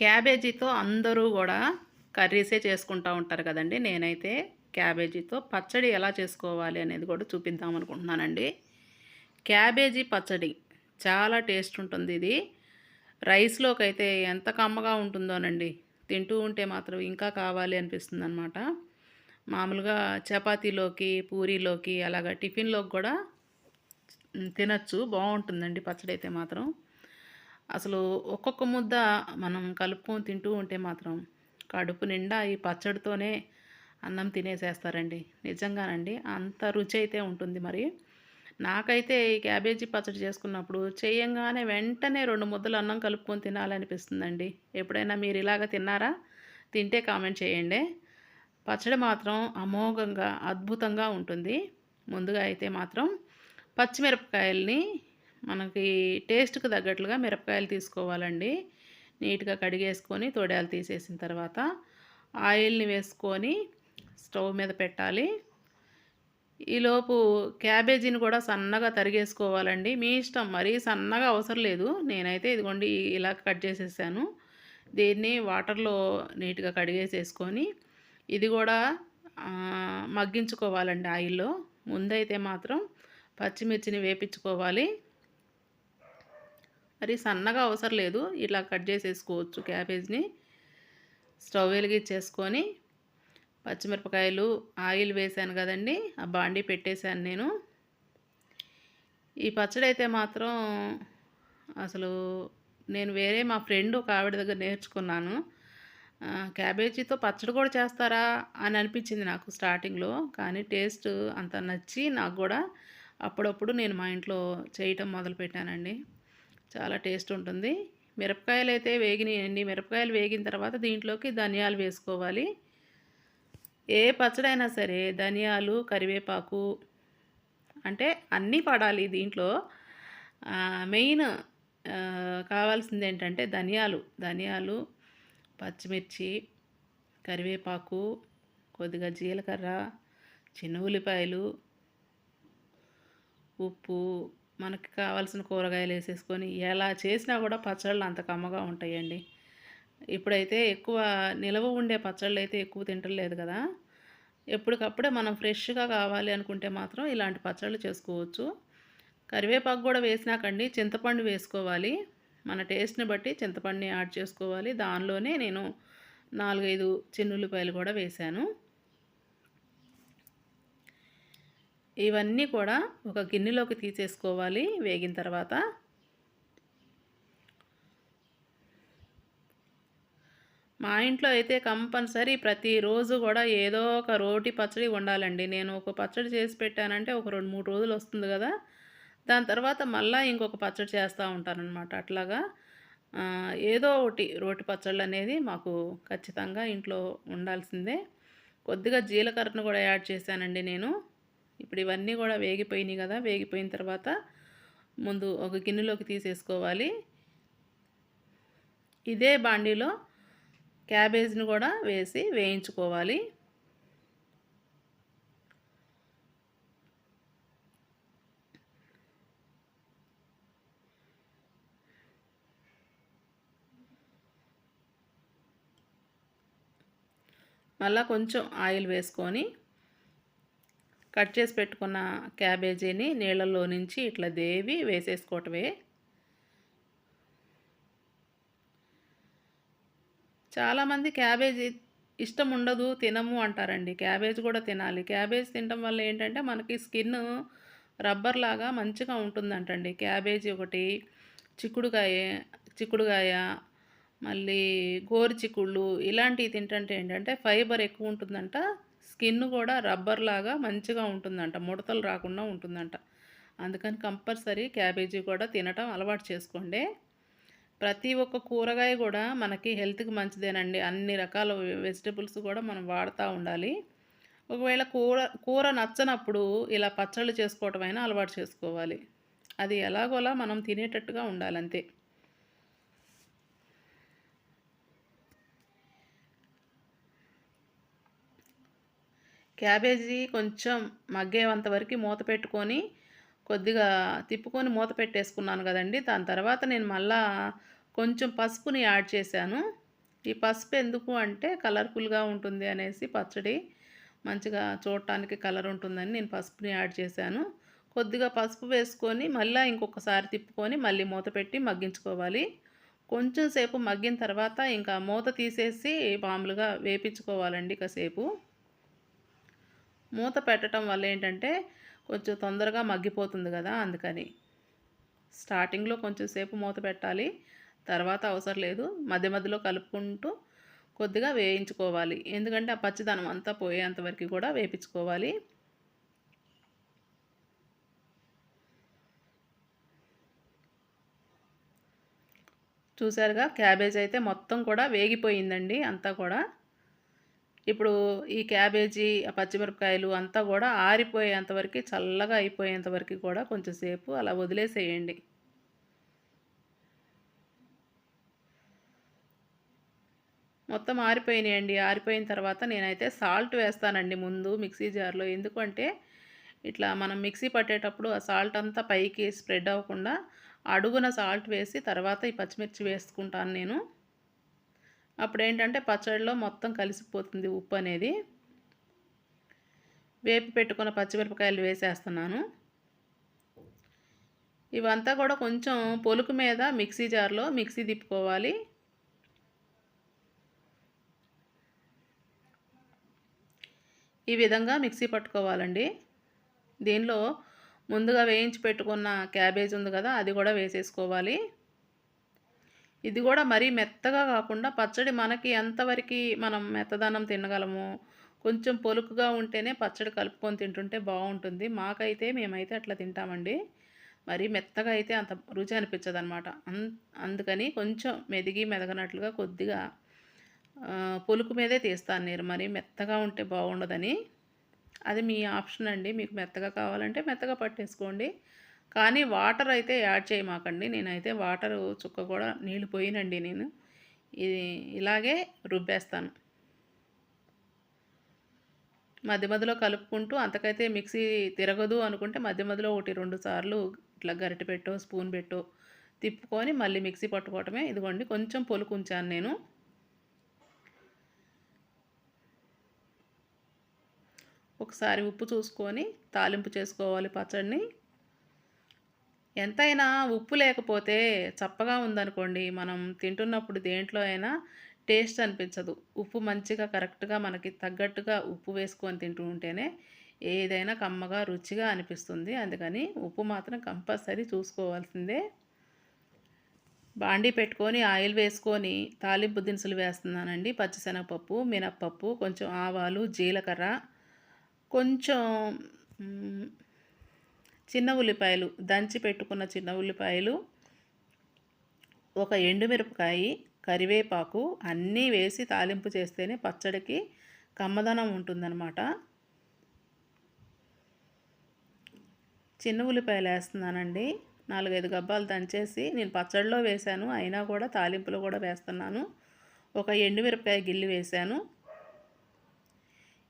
క్యాబేజీతో అందరూ కూడా కర్రీసే చేసుకుంటూ ఉంటారు కదండి. నేనైతే క్యాబేజీతో పచ్చడి ఎలా చేసుకోవాలి అనేది కూడా చూపిద్దాం అనుకుంటున్నానండి. క్యాబేజీ పచ్చడి చాలా టేస్ట్ ఉంటుంది ఇది. రైస్లోకి అయితే ఎంత కమ్మగా ఉంటుందోనండి తింటూ ఉంటే మాత్రం ఇంకా కావాలి అనిపిస్తుంది అనమాట మామూలుగా చపాతీలోకి పూరీలోకి అలాగా టిఫిన్లోకి కూడా తినచ్చు. బాగుంటుందండి పచ్చడి అయితే మాత్రం. అసలు ఒక్కొక్క ముద్ద మనం కలుపుకొని తింటూ ఉంటే మాత్రం కడుపు నిండా ఈ పచ్చడితోనే అన్నం తినేసేస్తారండి. నిజంగానండి అంత రుచి అయితే ఉంటుంది మరి. నాకైతే ఈ క్యాబేజీ పచ్చడి చేసుకున్నప్పుడు చేయంగానే వెంటనే రెండు ముద్దలు అన్నం కలుపుకొని తినాలనిపిస్తుందండి. ఎప్పుడైనా మీరు ఇలాగ తిన్నారా? తింటే కామెంట్ చేయండి. పచ్చడి మాత్రం అమోఘంగా అద్భుతంగా ఉంటుంది. ముందుగా అయితే మాత్రం పచ్చిమిరపకాయల్ని మనకి టేస్ట్కి తగ్గట్లుగా మిరపకాయలు తీసుకోవాలండి. నీట్గా కడిగేసుకొని తొడాలు తీసేసిన తర్వాత ఆయిల్ని వేసుకొని స్టవ్ మీద పెట్టాలి. ఈలోపు క్యాబేజీని కూడా సన్నగా తరిగేసుకోవాలండి. మీ ఇష్టం మరీ సన్నగా అవసరం లేదు. నేనైతే ఇదిగోండి ఇలా కట్ చేసేసాను. దీన్ని వాటర్లో నీట్గా కడిగేసేసుకొని ఇది కూడా మగ్గించుకోవాలండి ఆయిల్లో. ముందైతే మాత్రం పచ్చిమిర్చిని వేపించుకోవాలి. మరి సన్నగా అవసరం లేదు. ఇలా కట్ చేసేసుకోవచ్చు క్యాబేజ్ని. స్టవ్ వెలిగించేసుకొని పచ్చిమిరపకాయలు ఆయిల్ వేసాను కదండి. ఆ బాండీ పెట్టేశాను నేను. ఈ పచ్చడి అయితే మాత్రం అసలు నేను వేరే మా ఫ్రెండ్ ఒక ఆవిడ దగ్గర నేర్చుకున్నాను. క్యాబేజీతో పచ్చడి కూడా చేస్తారా అని అనిపించింది నాకు స్టార్టింగ్లో. కానీ టేస్ట్ అంత నచ్చి నాకు కూడా అప్పుడప్పుడు నేను మా ఇంట్లో చేయటం మొదలుపెట్టానండి. చాలా టేస్ట్ ఉంటుంది. మిరపకాయలు అయితే వేగినాయండి. మిరపకాయలు వేగిన తర్వాత దీంట్లోకి ధనియాలు వేసుకోవాలి. ఏ పచ్చడైనా సరే ధనియాలు కరివేపాకు అంటే అన్నీ పడాలి దీంట్లో. మెయిన్ కావాల్సింది ఏంటంటే ధనియాలు. ధనియాలు పచ్చిమిర్చి కరివేపాకు కొద్దిగా జీలకర్ర చిన్న ఉల్లిపాయలు ఉప్పు మనకి కావాల్సిన కూరగాయలు వేసేసుకొని ఎలా చేసినా కూడా పచ్చళ్ళు అంత కమ్మగా ఉంటాయండి. ఇప్పుడైతే ఎక్కువ నిలవ ఉండే పచ్చళ్ళు అయితే ఎక్కువ తింటలేదు కదా. ఎప్పటికప్పుడే మనం ఫ్రెష్గా కావాలి అనుకుంటే మాత్రం ఇలాంటి పచ్చళ్ళు చేసుకోవచ్చు. కరివేపాకు కూడా వేసినాకండి చింతపండు వేసుకోవాలి. మన టేస్ట్ని బట్టి చింతపండుని యాడ్ చేసుకోవాలి. దానిలోనే నేను నాలుగైదు చిన్నుల్లిపాయలు కూడా వేశాను. ఇవన్నీ కూడా ఒక గిన్నెలోకి తీసేసుకోవాలి వేగిన తర్వాత. మా ఇంట్లో అయితే కంపల్సరీ ప్రతిరోజు కూడా ఏదో ఒక రోటి పచ్చడి ఉండాలండి నేను ఒక పచ్చడి చేసి పెట్టానంటే ఒక రెండు మూడు రోజులు వస్తుంది కదా. దాని తర్వాత మళ్ళీ ఇంకొక పచ్చడి చేస్తూ ఉంటానన్నమాట. అట్లాగా ఏదో ఒకటి రోటి పచ్చళ్ళు అనేది మాకు ఖచ్చితంగా ఇంట్లో ఉండాల్సిందే. కొద్దిగా జీలకర్రను కూడా యాడ్ చేశానండి నేను. ఇప్పుడు ఇవన్నీ కూడా వేగిపోయినాయి కదా వేగిపోయిన తర్వాత ముందు ఒక గిన్నెలోకి తీసేసుకోవాలి. ఇదే బాండీలో క్యాబేజ్ని కూడా వేసి వేయించుకోవాలి. మళ్ళా కొంచెం ఆయిల్ వేసుకొని కట్ చేసి పెట్టుకున్న క్యాబేజీని నీళ్ళల్లో నుంచి ఇట్లా దేవి వేసేసుకోవటమే. చాలామంది క్యాబేజీ ఇష్టం ఉండదు తినము అంటారండి. క్యాబేజ్ కూడా తినాలి. క్యాబేజ్ తినడం వల్ల ఏంటంటే మనకి స్కిన్ రబ్బర్ లాగా మంచిగా ఉంటుందంటండి. క్యాబేజీ ఒకటి చిక్కుడుకాయ చిక్కుడుకాయ మళ్ళీ గోరు చిక్కుళ్ళు ఇలాంటివి తింటుంటే ఏంటంటే ఫైబర్ ఎక్కువ ఉంటుందంట. స్కిన్ కూడా రబ్బర్ లాగా మంచిగా ఉంటుందంట ముడతలు రాకుండా ఉంటుందంట. అందుకని కంపల్సరీ క్యాబేజీ కూడా తినటం అలవాటు చేసుకోండి. ప్రతి ఒక్క కూరగాయ కూడా మనకి హెల్త్కి మంచిదేనండి. అన్ని రకాల వెజిటబుల్స్ కూడా మనం వాడుతూ ఉండాలి. ఒకవేళ కూర కూర నచ్చనప్పుడు ఇలా పచ్చళ్ళు చేసుకోవటం అయినా అలవాటు చేసుకోవాలి. అది ఎలాగోలా మనం తినేటట్టుగా ఉండాలంతే. క్యాబేజీ కొంచెం మగ్గేంత వరకు మూత పెట్టుకొని కొద్దిగా తిప్పుకొని మూత పెట్టేసుకున్నాను కదండి. దాని తర్వాత నేను మళ్ళా కొంచెం పసుపుని యాడ్ చేశాను. ఈ పసుపు ఎందుకు అంటే కలర్ఫుల్గా ఉంటుంది అనేసి పచ్చడి మంచిగా చూడటానికి కలర్ ఉంటుందని నేను పసుపుని యాడ్ చేశాను. కొద్దిగా పసుపు వేసుకొని మళ్ళీ ఇంకొకసారి తిప్పుకొని మళ్ళీ మూత పెట్టి మగ్గించుకోవాలి. కొంచెం సేపు మగ్గిన తర్వాత ఇంకా మూత తీసేసి మామూలుగా వేపించుకోవాలండి కాసేపు. మూత పెట్టడం వల్ల ఏంటంటే కొంచెం తొందరగా మగ్గిపోతుంది కదా అందుకని. స్టార్టింగ్లో కొంచెం సేపు మూత పెట్టాలి. తర్వాత అవసరం లేదు. మధ్య మధ్యలో కలుపుకుంటూ కొద్దిగా వేయించుకోవాలి. ఎందుకంటే ఆ పచ్చిదనం అంతా పోయేంత వరకు కూడా వేపించుకోవాలి. చూసారుగా? క్యాబేజ్ అయితే మొత్తం కూడా వేగిపోయిందండి అంతా కూడా. ఇప్పుడు ఈ క్యాబేజీ పచ్చిమిరపకాయలు అంతా కూడా ఆరిపోయేంతవరకు చల్లగా అయిపోయేంతవరకు కూడా కొంచెం సేపు అలా వదిలేసేయండి. మొత్తం ఆరిపోయినాయండి. ఆరిపోయిన తర్వాత నేనైతే సాల్ట్ వేస్తానండి ముందు మిక్సీ జార్లో. ఎందుకంటే ఇట్లా మనం మిక్సీ పట్టేటప్పుడు ఆ సాల్ట్ అంతా పైకి స్ప్రెడ్ అవ్వకుండా అడుగున సాల్ట్ వేసి తర్వాత ఈ పచ్చిమిర్చి వేసుకుంటాను నేను. అప్పుడు ఏంటంటే పచ్చడిలో మొత్తం కలిసిపోతుంది ఉప్పు అనేది వేపి పెట్టుకున్న పచ్చిమిరపకాయలు వేసేస్తున్నాను. ఇవంతా కూడా కొంచెం పొలుకు మీద మిక్సీ జార్లో మిక్సీ తిప్పుకోవాలి. ఈ విధంగా మిక్సీ పట్టుకోవాలండి. దీనిలో ముందుగా వేయించి పెట్టుకున్న క్యాబేజ్ ఉంది కదా అది కూడా వేసేసుకోవాలి. ఇది కూడా మరీ మెత్తగా కాకుండా పచ్చడి మనకి ఎంతవరకు మనం మెత్తదనం తినగలము కొంచెం పొలుకుగా ఉంటేనే పచ్చడి కలుపుకొని తింటుంటే బాగుంటుంది. మాకైతే మేమైతే అట్లా తింటామండి. మరి మెత్తగా అయితే అంత రుచి అనిపించదు అనమాట అందుకని కొంచెం మెదిగి మెదగనట్లుగా కొద్దిగా పొలుకు మీదే తీస్తాను నేను. మరి మెత్తగా ఉంటే బాగుండదని. అది మీ ఆప్షన్ అండి. మీకు మెత్తగా కావాలంటే మెత్తగా పట్టేసుకోండి. కానీ వాటర్ అయితే యాడ్ చేయమాకండి. నేనైతే వాటర్ చుక్క కూడా నీళ్ళు పోయినండి నేను. ఇది ఇలాగే రుబ్బేస్తాను. మధ్య మధ్యలో కలుపుకుంటూ అంతకైతే మిక్సీ తిరగదు అనుకుంటే మధ్య మధ్యలో ఒకటి రెండు సార్లు ఇట్లా గరిటె పెట్టో స్పూన్ పెట్టో తిప్పుకొని మళ్ళీ మిక్సీ పట్టుకోవటమే. ఇదిగోండి కొంచెం పొలుకుంచాను నేను. ఒకసారి ఉప్పు చూసుకొని తాలింపు చేసుకోవాలి పచ్చడిని. ఎంతైనా ఉప్పు లేకపోతే చప్పగా ఉందనుకోండి మనం తింటున్నప్పుడు దేంట్లో అయినా టేస్ట్ అనిపించదు. ఉప్పు మంచిగా కరెక్ట్గా మనకి తగ్గట్టుగా ఉప్పు వేసుకొని తింటూ ఉంటేనే ఏదైనా కమ్మగా రుచిగా అనిపిస్తుంది. అందుకని ఉప్పు మాత్రం కంపల్సరీ చూసుకోవాల్సిందే. బాండీ పెట్టుకొని ఆయిల్ వేసుకొని తాలింపు దినుసులు వేస్తున్నానండి. పచ్చిశనగపప్పు మినప్పప్పు కొంచెం ఆవాలు జీలకర్ర కొంచెం చిన్న ఉల్లిపాయలు దంచి పెట్టుకున్న చిన్న ఉల్లిపాయలు ఒక ఎండుమిరపకాయ కరివేపాకు అన్నీ వేసి తాలింపు చేస్తేనే పచ్చడికి కమ్మదనం ఉంటుందన్నమాట. చిన్న ఉల్లిపాయలు వేస్తున్నానండి. నాలుగైదు గబ్బాలు దంచేసి నేను పచ్చడిలో వేశాను. అయినా కూడా తాలింపులో కూడా వేస్తున్నాను. ఒక ఎండుమిరపకాయ గిల్లి వేశాను.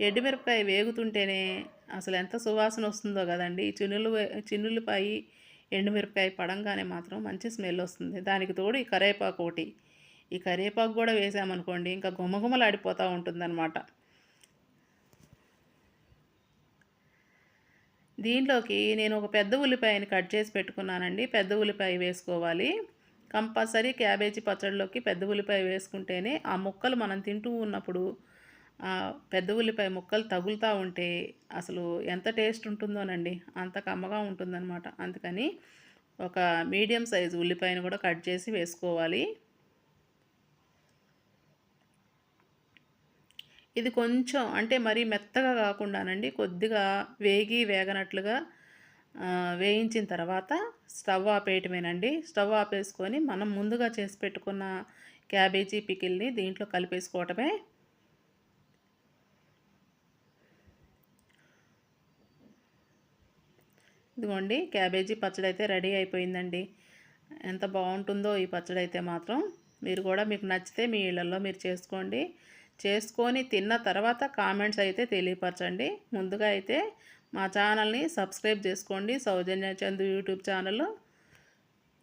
ఎండుమిరపకాయ వేగుతుంటేనే అసలు ఎంత సువాసన వస్తుందో కదండి. చిన్నులు చిన్నులపై ఎండుమిరపకాయ పడంగానే మాత్రం మంచి స్మెల్ వస్తుంది. దానికి తోడు ఈ కరేపాకు ఒకటి. ఈ కరేపాకు కూడా వేసామనుకోండి ఇంకా గుమగుమలాడిపోతూ ఉంటుందన్నమాట. దీంట్లోకి నేను ఒక పెద్ద ఉల్లిపాయని కట్ చేసి పెట్టుకున్నానండి. పెద్ద ఉల్లిపాయ వేసుకోవాలి. కంపల్సరీ క్యాబేజీ పచ్చడిలోకి పెద్ద ఉల్లిపాయ వేసుకుంటేనే ఆ ముక్కలు మనం తింటూ ఉన్నప్పుడు పెద్ద ఉల్లిపాయ ముక్కలు తగులుతూ ఉంటే అసలు ఎంత టేస్ట్ ఉంటుందోనండి. అంత కమ్మగా ఉంటుందన్నమాట. అందుకని ఒక మీడియం సైజు ఉల్లిపాయను కూడా కట్ చేసి వేసుకోవాలి. ఇది కొంచెం అంటే మరీ మెత్తగా కాకుండానండి కొద్దిగా వేగి వేగనట్లుగా వేయించిన తర్వాత స్టవ్ ఆపేయటమేనండి. స్టవ్ ఆపేసుకొని మనం ముందుగా చేసి పెట్టుకున్న క్యాబేజీ పికిల్ని దీంట్లో కలిపేసుకోవటమే ఇదిగోండి క్యాబేజీ పచ్చడి అయితే రెడీ అయిపోయిందండి. ఎంత బాగుంటుందో ఈ పచ్చడి అయితే మాత్రం. మీరు కూడా మీకు నచ్చితే మీ ఇళ్ళలో మీరు చేసుకోండి. చేసుకొని తిన్న తర్వాత కామెంట్స్ అయితే తెలియపరచండి. ముందుగా అయితే మా ఛానల్ని సబ్స్క్రైబ్ చేసుకోండి. సౌజన్య చందు యూట్యూబ్ ఛానల్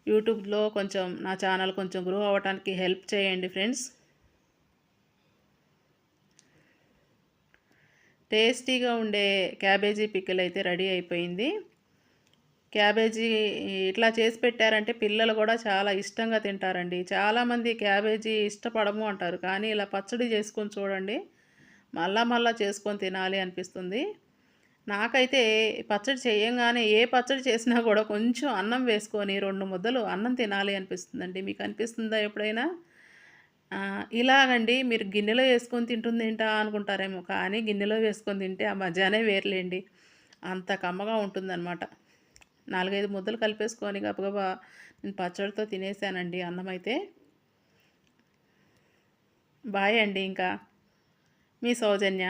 యూట్యూబ్లో కొంచెం నా ఛానల్ కొంచెం గ్రో అవ్వటానికి హెల్ప్ చేయండి ఫ్రెండ్స్. టేస్టీగా ఉండే క్యాబేజీ పిక్కలు అయితే రెడీ అయిపోయింది. క్యాబేజీ ఇట్లా చేసి పెట్టారంటే పిల్లలు కూడా చాలా ఇష్టంగా తింటారండి. చాలామంది క్యాబేజీ ఇష్టపడము అంటారు. కానీ ఇలా పచ్చడి చేసుకొని చూడండి మళ్ళా మళ్ళా చేసుకొని తినాలి అనిపిస్తుంది. నాకైతే పచ్చడి చేయంగానే ఏ పచ్చడి చేసినా కూడా కొంచెం అన్నం వేసుకొని రెండు ముద్దలు అన్నం తినాలి అనిపిస్తుందండి. మీకు అనిపిస్తుందా ఎప్పుడైనా? ఇలాగండి. మీరు గిన్నెలో వేసుకొని తింటుంది ఏంటా అనుకుంటారేమో. కానీ గిన్నెలో వేసుకొని తింటే ఆ మజానే వేర్లేండి. అంత కమ్మగా ఉంటుందన్నమాట. నాలుగైదు ముద్దలు కలిపేసుకొని గబగబా నేను పచ్చడితో తినేసానండి అన్నం అయితే బాయ్ అండి ఇంకా. మీ సౌజన్య.